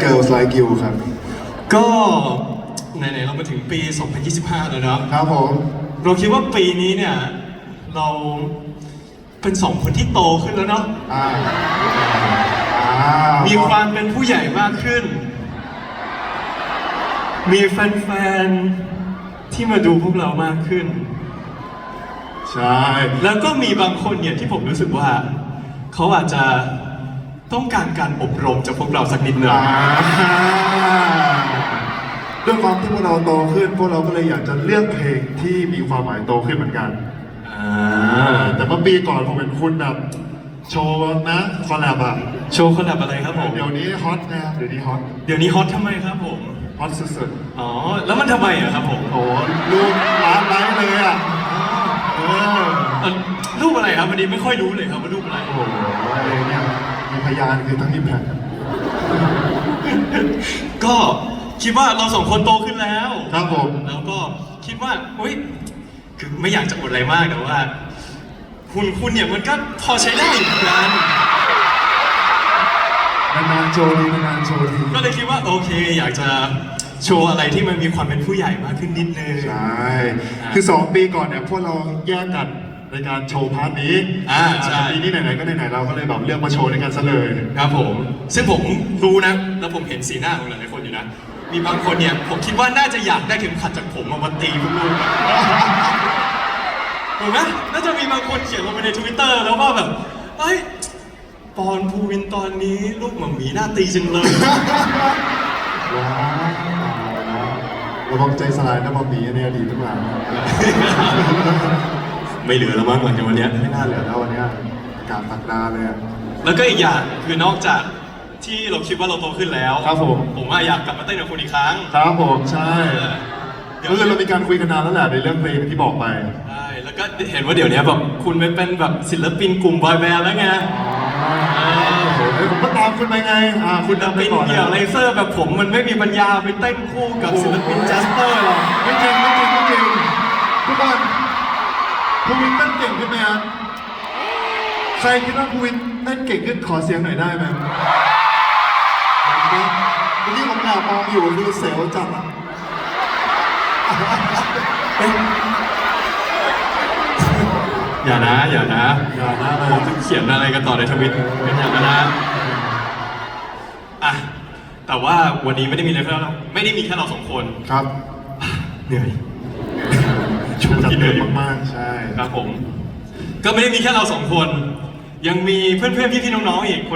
Girls Like You ครับ ก็ไหนๆเรามาถึงปี 2025 แล้วเนาะครับผม เราคิดว่าปีนี้เนี่ย เราเป็นสองคนที่โตขึ้นแล้วเนาะอ่าอ่ามีความเป็นผู้ใหญ่มากขึ้น มีแฟนๆ ที่มาดูพวกเรามากขึ้น ใช่ แล้วก็มีบางคนเนี่ยที่ผมรู้สึกว่า เขาอาจจะ ต้องการการอบรมจากพวกเราสักนิดหนึ่ง อ่าด้วยความที่พวกเราโตขึ้น พวกเราก็เลยอยากจะเลือกเพลงที่มีความหมายโตขึ้นเหมือนกันอ่าแต่เมื่อปีก่อนผมเป็นคุณแบบโชว์นะคอลแลบอะโชว์คอลแลบอะไรครับผม เดี๋ยวนี้ฮอตนะเดี๋ยวนี้ฮอตเดี๋ยวนี้ฮอตทำไมครับผม ฮอตสุดอ๋อ แล้วมันทำไมอะครับผมๆโอ้โหรูปร้านไลฟ์เลยอะเออ เอ่อรูปอะไรครับวันนี้ไม่ค่อยรู้เลยครับว่ารูปอะไร โอ้โหเนี่ย มีพยานคือทั้งอิมแพคก็คิดว่าเราสองคนโตขึ้นแล้ว ครับผม แล้วก็คิดว่าอุ้ยคือไม่อยากจะอวดอะไรมากแต่ว่า คุณคุณเนี่ยมันก็พอใช้ได้เหมือนกันนานๆโชว์ทีนานๆโชว์ทีก็เลยคิดว่าโอเค อยากจะโชว์อะไรที่มันมีความเป็นผู้ใหญ่มากขึ้นนิดนึง ใช่ คือ 2 ปีก่อนเนี่ยพวกเราแยกกัน ในการโชว์พาร์ทนี้อ่าใช่ แต่ปีนี้ไหนๆก็ไหนๆเราก็เลยแบบเลือกมาโชว์ในกันซะเลยครับผม ซึ่งผมรู้นะ แล้วผมเห็นสีหน้าของหลายๆคนอยู่นะ มีบางคนเนี่ย ผมคิดว่าน่าจะอยากได้เข็มขัดจากผมมามาตีพวกลูกถูกไหมน่าจะมีบางคนเขียนลงไปในทวิตเตอร์แล้วว่าแบบเอ้ยปอนภูวินตอนนี้ลูกหมาหมีหน้าตีจังเลย ว้าวระวังใจสลายนะบอมบี้ในอดีตทั้งหลาย ไม่เหลือแล้วมั้งหลังจากวันเนี้ยไม่น่าเหลือแล้ววันเนี้ยการตักดาเลยอะ แล้วก็อีกอย่างคือนอกจากที่เราคิดว่าเราโตขึ้นแล้วครับผม ผมว่าอยากกลับมาเต้นกับคุณอีกครั้งครับผมใช่เดี๋ยวก็คือเรามีการคุยกันนานแล้วแหละในเรื่องเพลงที่บอกไป ใช่แล้วก็เห็นว่าเดี๋ยวนี้แบบคุณไปเป็นแบบศิลปินกลุ่มบอยแบนด์แล้วไงโอ้โหเฮ้ยผมก็ตามคุณไปไงอ่าคุณศิลนำไปปินก่อนเดี่ยวเลเซอร์แบบผมมันไม่มีปัญญาไปเต้นคู่กับศิลปินแจสเปอ ภูวินเต้นเก่งขึ้นไหมครับใครคิดว่าภูวินเต้นเก่งขึ้นขอเสียงหน่อยได้ไหมเมื่อกี้ผมแอบมองอยู่คือเซลลจัดอะอย่านะ อย่านะอย่านะผมจะเขียนอะไรกันต่อในทวิตเป็นอย่างนั้นนะอะแต่ว่าวันนี้ไม่ได้มีอะไรแค่เราไม่ได้มีแค่เราสองคนครับเหนื่อย ช่วงจัดเต็มมากๆ ใช่ ครับผม ก็ไม่ได้มีแค่เราสองคน ยังมีเพื่อนๆ พี่ๆ น้องๆ อีก